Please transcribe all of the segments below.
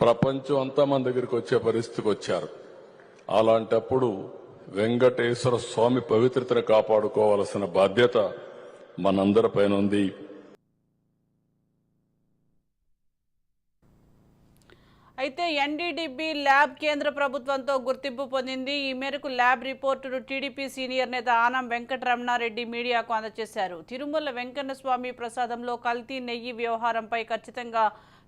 ప్రపంచం అంతా మన దగ్గరికి వచ్చే పరిస్థితికి వచ్చారు. అలాంటప్పుడు వెంకటేశ్వర స్వామి పవిత్రతను కాపాడుకోవాల్సిన బాధ్యత మనందరిపైన ఉంది. అయితే ఎన్డీడీబీ ల్యాబ్ కేంద్ర ప్రభుత్వంతో గుర్తింపు పొందింది. ఈ మేరకు ల్యాబ్ రిపోర్టును టీడీపీ సీనియర్ నేత ఆనం వెంకటరమణారెడ్డి మీడియాకు అందజేశారు. తిరుమల వెంకన్న స్వామి ప్రసాదంలో కల్తీ నెయ్యి వ్యవహారంపై ఖచ్చితంగా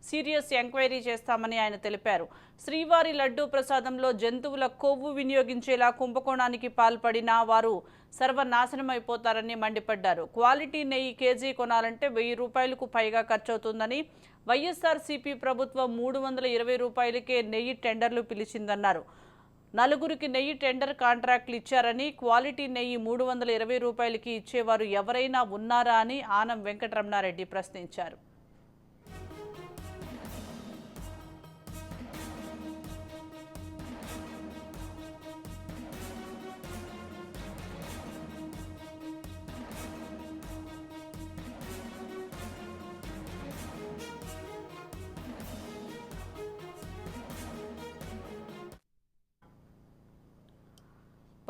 సీరియస్ ఎంక్వైరీ చేస్తామని ఆయన తెలిపారు. శ్రీవారి లడ్డూ ప్రసాదంలో జంతువుల కొవ్వు వినియోగించేలా కుంభకోణానికి పాల్పడిన వారు సర్వనాశనమైపోతారని మండిపడ్డారు. క్వాలిటీ నెయ్యి కేజీ కొనాలంటే వెయ్యి రూపాయలకు పైగా ఖర్చవుతుందని వైఎస్ఆర్సీపీ ప్రభుత్వం మూడు వందల ఇరవై రూపాయలకే నెయ్యి టెండర్లు పిలిచిందన్నారు. నలుగురికి నెయ్యి టెండర్ కాంట్రాక్ట్లు ఇచ్చారని క్వాలిటీ నెయ్యి మూడు వందల ఇరవై రూపాయలకి ఇచ్చేవారు ఎవరైనా ఉన్నారా అని ఆనం వెంకటరమణారెడ్డి ప్రశ్నించారు.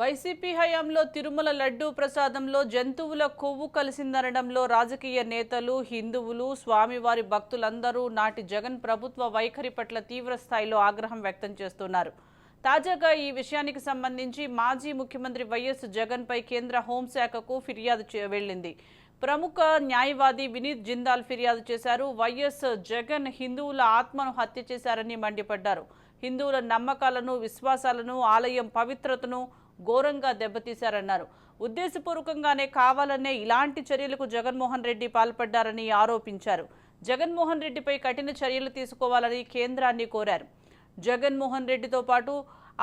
వైసీపీ హయాంలో తిరుమల లడ్డూ ప్రసాదంలో జంతువుల కొవ్వు కలిసిందనడంలో రాజకీయ నేతలు హిందువులు స్వామివారి భక్తులందరూ నాటి జగన్ ప్రభుత్వ వైఖరి పట్ల తీవ్ర స్థాయిలో ఆగ్రహం వ్యక్తం చేస్తున్నారు. తాజాగా ఈ విషయానికి సంబంధించి మాజీ ముఖ్యమంత్రి వైఎస్ జగన్పై కేంద్ర హోంశాఖకు ఫిర్యాదు వెళ్ళింది. ప్రముఖ న్యాయవాది వినీత్ జిందాల్ ఫిర్యాదు చేశారు. వైఎస్ జగన్ హిందువుల ఆత్మను హత్య చేశారని మండిపడ్డారు. హిందువుల నమ్మకాలను విశ్వాసాలను ఆలయం పవిత్రతను ఘోరంగా దెబ్బతీశారన్నారు. ఉద్దేశపూర్వకంగానే కావాలనే ఇలాంటి చర్యలకు జగన్మోహన్ రెడ్డి పాల్పడ్డారని ఆరోపించారు. జగన్మోహన్ రెడ్డిపై కఠిన చర్యలు తీసుకోవాలని కేంద్రాన్ని కోరారు. జగన్మోహన్ రెడ్డితో పాటు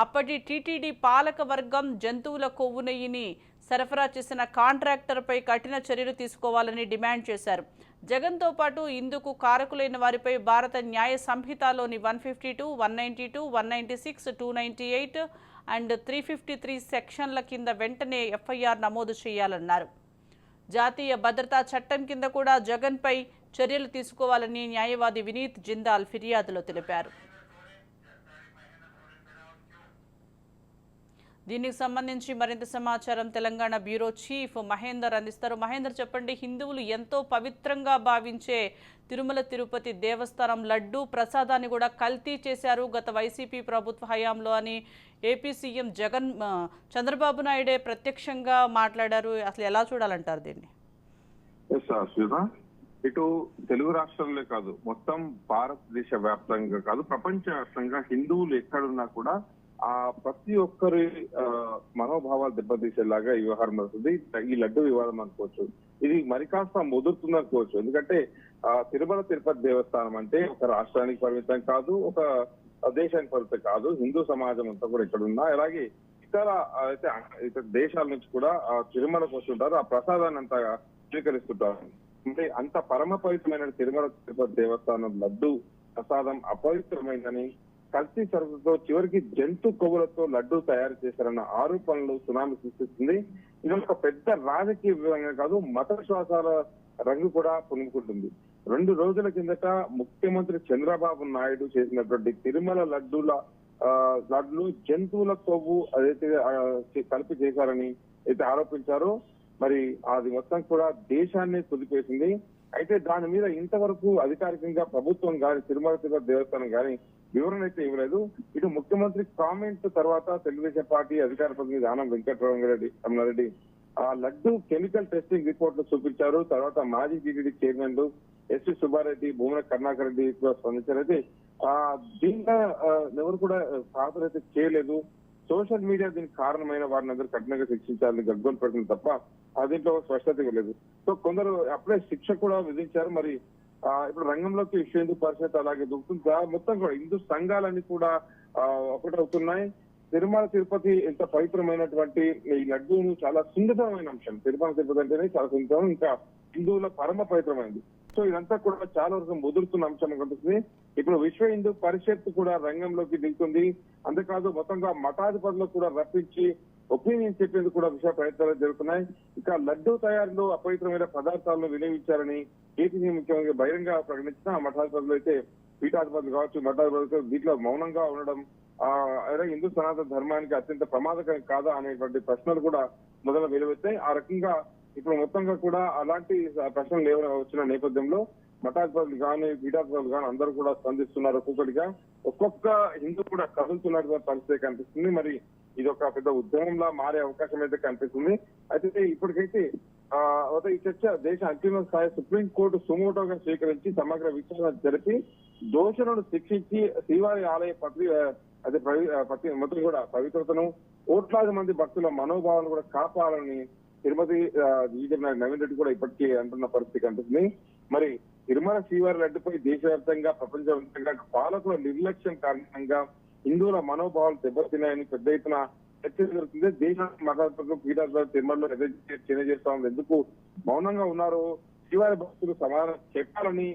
అప్పటి టీటీడీ పాలక వర్గం జంతువుల కొవ్వు నెయ్యిని సరఫరా చేసిన కాంట్రాక్టర్పై కఠిన చర్యలు తీసుకోవాలని డిమాండ్ చేశారు. జగన్తో పాటు ఇందుకు కారకులైన వారిపై భారత న్యాయ సంహితలోని one fifty two one ninety two one ninety six two ninety eight and three fifty three సెక్షన్ల కింద వెంటనే ఎఫ్ఐఆర్ నమోదు చేయాలన్నారు. జాతీయ భద్రతా చట్టం కింద కూడా జగన్పై చర్యలు తీసుకోవాలని న్యాయవాది వినీత్ జిందాల్ ఫిర్యాదులో తెలిపారు. దీనికి సంబంధించి మరింత సమాచారం తెలంగాణ బ్యూరో చీఫ్ మహేందర్ అందిస్తారు. మహేందర్ చెప్పండి హిందువులు ఎంతో పవిత్రంగా భావించే తిరుమల తిరుపతి దేవస్థానం లడ్డూ ప్రసాదాన్ని కూడా కల్తీ చేశారు గత వైసీపీ ప్రభుత్వ హయాంలో అని ఏపీ సీఎం జగన్ చంద్రబాబు నాయుడే ప్రత్యక్షంగా మాట్లాడారు. అసలు ఎలా చూడాలంటారు దీన్ని? ఇటు తెలుగు రాష్ట్రాలే కాదు మొత్తం భారతదేశ వ్యాప్తంగా కాదు ప్రపంచ వ్యాప్తంగా హిందువులు ఎక్కడున్నా కూడా ఆ ప్రతి ఒక్కరి ఆ, మనోభావాలు దెబ్బతీసేలాగా ఈ వ్యవహారం అవుతుంది ఈ లడ్డు వివాదం అనుకోవచ్చు. ఇది మరి కాస్త ముదురుతుంది అనుకోవచ్చు. ఎందుకంటే ఆ, తిరుమల తిరుపతి దేవస్థానం అంటే ఒక రాష్ట్రానికి పరిమితం కాదు ఒక దేశానికి పరిమితం కాదు. హిందూ సమాజం అంతా కూడా ఇక్కడ ఉన్నా అలాగే ఇతర అయితే ఇతర దేశాల నుంచి కూడా ఆ తిరుమలకు వస్తుంటారు. ఆ ప్రసాదాన్ని అంతా స్వీకరిస్తుంటారు. అంటే అంత పరమ పవిత్రమైన తిరుమల తిరుపతి దేవస్థానం లడ్డు ప్రసాదం అపవిత్రమైందని కల్తీ సరుకులతో చివరికి జంతు కొవ్వులతో లడ్డు తయారు చేశారన్న ఆరోపణలు సునామీ సృష్టిస్తుంది. ఇది ఒక పెద్ద రాజకీయ విధంగా కాదు మత విశ్వాసాల రంగు కూడా పులుముకుంటుంది రెండు రోజుల కిందట ముఖ్యమంత్రి చంద్రబాబు నాయుడు చేసినటువంటి తిరుమల లడ్డూల ఆ, లడ్లు జంతువుల కొవ్వు అదైతే కలిపి చేశారని అయితే ఆరోపించారో. మరి అది మొత్తం కూడా దేశాన్ని కుదిపేసింది. అయితే దాని మీద ఇంతవరకు అధికారికంగా ప్రభుత్వం గాని తిరుమల తిరుపతి దేవస్థానం గాని వివరణ అయితే ఇవ్వలేదు. ఇటు ముఖ్యమంత్రి కామెంట్ తర్వాత తెలుగుదేశం పార్టీ అధికార ప్రతినిధి ఆనం వెంకటరామరెడ్డి రమణారెడ్డి ఆ లడ్డు కెమికల్ టెస్టింగ్ రిపోర్ట్లు చూపించారు. తర్వాత మాజీ TTD chairman S V Subba Reddy Bhumana Karunakar Reddy కూడా స్పందించారు. అయితే ఆ దీంట్లో ఎవరు కూడా సాధన అయితే చేయలేదు. సోషల్ మీడియా దీనికి కారణమైన వారిని అందరూ కఠినంగా శిక్షించాలని గగ్గోలు పెట్టడం తప్ప ఆ దీంట్లో స్పష్టత ఇవ్వలేదు సో కొందరు అప్పుడే శిక్ష కూడా విధించారు. మరి ఇప్పుడు రంగంలోకి హిందూ పరిషత్ అలాగే దుఃఖంతో మొత్తం కూడా హిందూ సంఘాలన్నీ కూడా ఒకటవుతున్నాయి తిరుమల తిరుపతి ఎంత పవిత్రమైనటువంటి ఈ లడ్డూను చాలా సున్నితమైన అంశం. తిరుమల తిరుపతి అంటేనే చాలా సున్నితం ఇంకా హిందువుల పరమ పవిత్రమైనది. సో ఇదంతా కూడా చాలా వరకు ముదురుతున్న అంశం కనిపిస్తుంది. ఇప్పుడు విశ్వ హిందూ పరిషత్ కూడా రంగంలోకి దిగుతుంది. అంతేకాదు మొత్తంగా మఠాధిపతులకు కూడా రప్పించి ఒపీనియన్ చెప్పేందుకు కూడా విషయ ప్రయత్నాలు జరుగుతున్నాయి. ఇక లడ్డూ తయారీలో అపవిత్రమైన పదార్థాలను వినియోగించారని ఏపీ ముఖ్యమంత్రి బహిరంగ ప్రకటించిన మఠాధిపతులు అయితే పీఠాధిపతులు కావచ్చు మఠాధిపతులు దీంట్లో మౌనంగా ఉండడం ఆ హిందూ సనాతన ధర్మానికి అత్యంత ప్రమాదకరం కాదా అనేటువంటి ప్రశ్నలు కూడా మొదలు వెలువెత్తాయి ఆ రకంగా ఇప్పుడు మొత్తంగా కూడా అలాంటి ప్రశ్నలు లేవ వచ్చిన నేపథ్యంలో మఠాధిపతులు కానీ పీఠాధిపతులు కానీ అందరూ కూడా స్పందిస్తున్నారు ఒక్కొక్కటిగా. ఒక్కొక్క హిందూ కూడా కదులుతున్నటువంటి పరిస్థితి కనిపిస్తుంది. మరి ఇది ఒక పెద్ద ఉద్యమంలా మారే అవకాశం అయితే కనిపిస్తుంది. అయితే ఇప్పటికైతే ఆ ఈ చర్చ దేశ అంతిమ స్థాయి సుప్రీంకోర్టు సుమోటోగా స్వీకరించి సమగ్ర విచారణ జరిపి దోషులను శిక్షించి శ్రీవారి ఆలయ పత్రి అదే పవి- ఆ, మొత్తం కూడా పవిత్రతను కోట్లాది మంది భక్తుల మనోభావాలను కూడా కాపాడాలని తిరుమతి ఆ, నవీన్ రెడ్డి కూడా ఇప్పటికీ అంటున్న పరిస్థితి కనిపిస్తుంది. మరి తిరుమల శ్రీవారి లడ్డుపై దేశవ్యాప్తంగా ప్రపంచవ్యాప్తంగా పాలకుల నిర్లక్ష్యం కారణంగా హిందువుల మనోభావాలు దెబ్బతిన్నాయని పెద్ద ఎత్తున చర్చ జరుగుతుంది. దేశ మతాత్మక పీఠాధిపతి తిరుమలలో చేస్తా చేస్తామని ఎందుకు మౌనంగా ఉన్నారు శ్రీవారి భక్తులు సమాధానం చెప్పాలని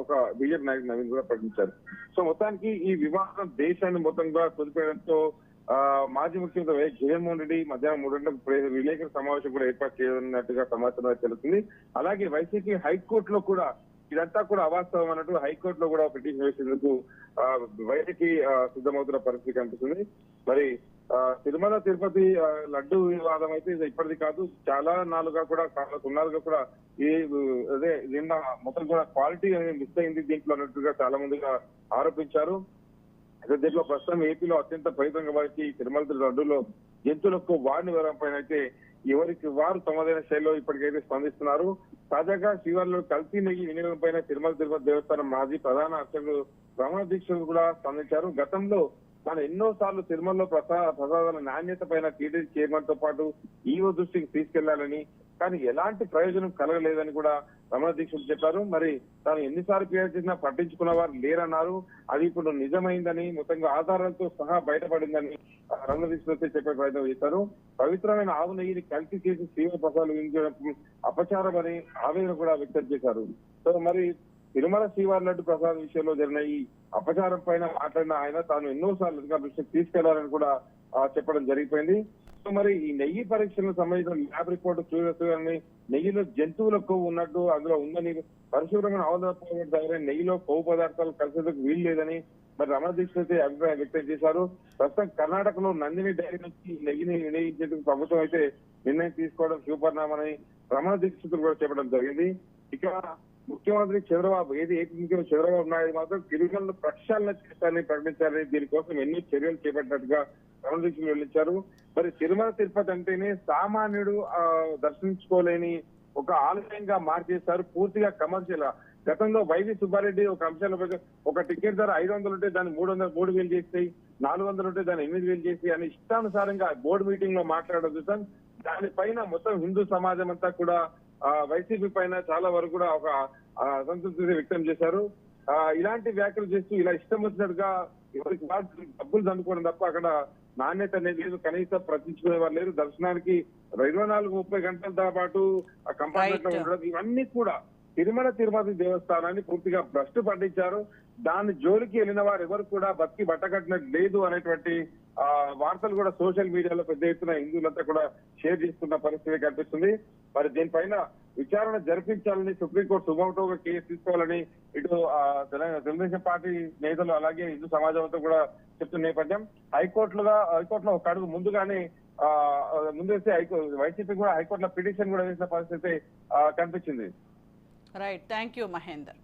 ఒక బీజేపీ నాయకుడు నవీన్ కూడా ప్రకటించారు. సో మొత్తానికి ఈ వివాదం దేశాన్ని మొత్తంగా కుదిపేయడంతో మాజీ ముఖ్యమంత్రి వైఎస్ జగన్మోహన్ రెడ్డి మధ్యాహ్నం మూడు గంటలకు విలేకరుల సమావేశం కూడా ఏర్పాటు చేయనున్నట్టుగా సమాచారం తెలుస్తుంది. అలాగే వైసీపీ హైకోర్టులో కూడా ఇదంతా కూడా అవాస్తవం అన్నట్టు హైకోర్టులో కూడా పిటిషన్ వేసేందుకు ఆ, వైసీపీ సిద్ధమవుతున్న పరిస్థితి కనిపిస్తుంది. మరి ఆ, తిరుమల తిరుపతి లడ్డు వివాదం అయితే ఇది ఇప్పటిది కాదు. చాలా నాలుగా కూడా చాలా సున్నాలుగా కూడా ఈ అదే నిన్న మొత్తం కూడా క్వాలిటీ అనేది మిస్ అయింది దీంట్లో అన్నట్టుగా చాలా మందిగా ఆరోపించారు. అయితే దీంట్లో ప్రస్తుతం ఏపీలో అత్యంత ఫలితంగా వారికి తిరుమల తిరుపతి జంతువులకు వాడిని వేయడం పైన అయితే ఎవరికి వారు తమదైన శైలిలో ఇప్పటికైతే స్పందిస్తున్నారు. తాజాగా శ్రీవారిలో కల్తీ నెయ్యి వినియోగం పైన తిరుమల తిరుపతి దేవస్థానం మాజీ ప్రధాన అర్చకులు రమణ దీక్షలు కూడా స్పందించారు. గతంలో తాను ఎన్నో సార్లు తిరుమలలో ప్రసా ప్రసాదాల నాణ్యత పైన టీటీడీ చైర్మన్తో పాటు ఈవో దృష్టికి తీసుకెళ్ళాలని కానీ ఎలాంటి ప్రయోజనం కలగలేదని కూడా రమణ దీక్షలు చెప్పారు. మరి తాను ఎన్నిసార్లు ఫిర్యాదు చేసినా పట్టించుకున్న వారు లేరన్నారు. అది ఇప్పుడు నిజమైందని మొత్తంగా ఆధారాలతో సహా బయటపడిందని రమణ దీక్షలు చెప్పే ప్రయత్నం చేశారు. పవిత్రమైన ఆవు నెయ్యిని కలిసి చేసి శ్రీవ ప్రసాదాలు వినియోగించడం అపచారం అని ఆవేదన కూడా వ్యక్తం చేశారు. సో మరి తిరుమల శ్రీవారి లడ్డు ప్రసాద్ విషయంలో జరిగిన ఈ అపచారం పైన మాట్లాడిన ఆయన తాను ఎన్నో సార్లు అధికారుల దృష్టికి తీసుకెళ్ళాలని కూడా చెప్పడం జరిగిపోయింది. మరి ఈ నెయ్యి పరీక్షలకు సంబంధించిన ల్యాబ్ రిపోర్ట్ చూడని నెయ్యిలో జంతువుల కొవ్వు ఉన్నట్టు అందులో ఉందని పరిశుభ్రమైన అవగాహన దగ్గర నెయ్యిలో కొవ్వు పదార్థాలు కలిసేందుకు వీలు లేదని మరి రమణ దీక్ష అభిప్రాయం వ్యక్తం చేశారు. ప్రస్తుతం కర్ణాటకలో నందిని డైరీ నుంచి నెయ్యిని వినియోగించేందుకు ప్రభుత్వం అయితే నిర్ణయం తీసుకోవడం శుభపరిణామని రమణ దీక్షితులు కూడా చెప్పడం జరిగింది. ఇక ముఖ్యమంత్రి చంద్రబాబు ఏది ఏపీ ముఖ్యమంత్రి చంద్రబాబు నాయుడు మాత్రం గిరిజనులు ప్రక్షాళన చేస్తారని ప్రకటించారని దీనికోసం ఎన్ని చర్యలు చేపట్టినట్టుగా రమణ దీక్షలు మరి తిరుమల తిరుపతి అంటేనే సామాన్యుడు ఆ, దర్శించుకోలేని ఒక ఆలయంగా మార్చేశారు. పూర్తిగా కమర్షియల్. గతంలో వైవి సుబ్బారెడ్డి ఒక అంశాల ఒక టికెట్ ధర ఐదు వందలు ఉంటే దాన్ని మూడు వందలు మూడు వేలు చేస్తాయి నాలుగు వందలు ఉంటే దాన్ని ఎనిమిది వేలు చేసి అని ఇష్టానుసారంగా బోర్డు మీటింగ్లో మాట్లాడడం చూసాం దానిపైన మొత్తం హిందూ సమాజం అంతా కూడా వైసీపీ పైన చాలా వరకు కూడా ఒక అసంతృప్తి వ్యక్తం చేశారు. ఇలాంటి వ్యాఖ్యలు చేస్తూ ఇలా ఇష్టం వచ్చినట్టుగా ఎవరికి డబ్బులు దండుకోవడం తప్ప అక్కడ నాణ్యత అనేది లేదు కనీసం ప్రతించుకునే వారు లేరు. దర్శనానికి ఇరవై నాలుగు ముప్పై గంటల పాటు కంపార్ట్మెంట్. ఉండడం ఇవన్నీ కూడా తిరుమల తిరుపతి దేవస్థానాన్ని పూర్తిగా భ్రష్టు పట్టించారు. దాని జోలికి వెళ్ళిన వారు ఎవరు కూడా బతికి బట్టకట్టినట్టు లేదు అనేటువంటి ఆ వార్తలు కూడా సోషల్ మీడియాలో పెద్ద ఎత్తున హిందువులంతా కూడా షేర్ చేస్తున్న పరిస్థితి కనిపిస్తుంది. మరి దీనిపైన విచారణ జరిపించాలని సుప్రీంకోర్టు సుమోటోగా కేసు తీసుకోవాలని ఇటు తెలంగాణ తెలుగుదేశం పార్టీ నేతలు అలాగే హిందూ సమాజం కూడా చెప్తున్న నేపథ్యం. హైకోర్టులుగా హైకోర్టులో ఒక అడుగు ముందుగానే ఆ, ముందేసి హైకో వైసీపీ కూడా హైకోర్టులో పిటిషన్ కూడా వేసిన పరిస్థితి కనిపించింది. Right thank you Mahender